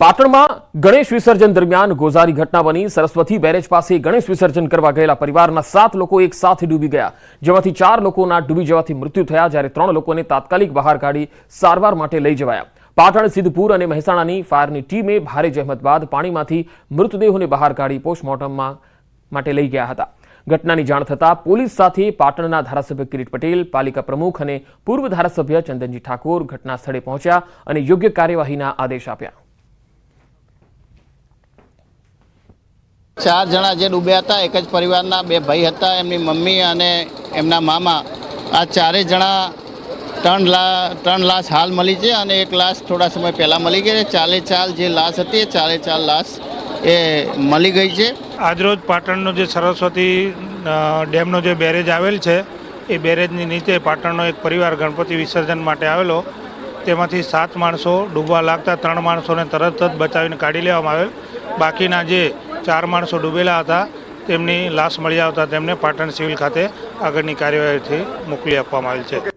પાટણમાં ગણેશ વિસર્જન દરમિયાન ગોઝારી ઘટના બની. સરસ્વતી બેરેજ પાસે ગણેશ વિસર્જન કરવા ગયેલા પરિવારના સાત લોકો એક સાથે ડૂબી ગયા. જેમાંથી ચાર લોકોના ડૂબી જવાથી મૃત્યુ થયા, જ્યારે ત્રણ લોકોને તાત્કાલિક બહાર કાઢી સારવાર માટે લઈ જવાયા. પાટણ, સિદ્ધપુર અને મહેસાણાની ફાયરની ટીમે ભારે જહેમત બાદ પાણીમાંથી મૃતદેહોને બહાર કાઢી પોસ્ટમોર્ટમમાં માટે લઈ ગયા હતા. ઘટનાની જાણ થતાં પોલીસ સાથે પાટણના ધારાસભ્ય કિરીટ પટેલ, પાલિકા પ્રમુખ અને પૂર્વ ધારાસભ્ય ચંદનજી ઠાકોર ઘટના સ્થળે પહોંચ્યા અને યોગ્ય કાર્યવાહીના આદેશ આપ્યા. ચાર જણા જે ડૂબ્યા હતા, એક જ પરિવારના બે ભાઈ હતા, એમની મમ્મી અને એમના મામા. આ ચારેય જણા ત્રણ લા, ત્રણ લાશ હાલ મળી છે અને એક લાશ થોડા સમય પહેલાં મળી ગઈ છે. ચાલે ચાલ જે લાશ હતી, એ ચાલે ચાલ લાશ એ મળી ગઈ છે. આજરોજ પાટણનો જે સરસ્વતી ડેમનો જે બેરેજ આવેલ છે, એ બેરેજની નીચે પાટણનો એક પરિવાર ગણપતિ વિસર્જન માટે આવેલો. તેમાંથી સાત માણસો ડૂબવા લાગતા ત્રણ માણસોને તરત જ બચાવીને કાઢી લેવામાં આવેલ. બાકીના જે ચાર માણસો ડૂબેલા હતા. તેમની લાશ મળી આવતા તેમને પાટણ સિવિલ ખાતે આગળની કાર્યવાહીથી મોકલી આપવામાં આવેલ છે.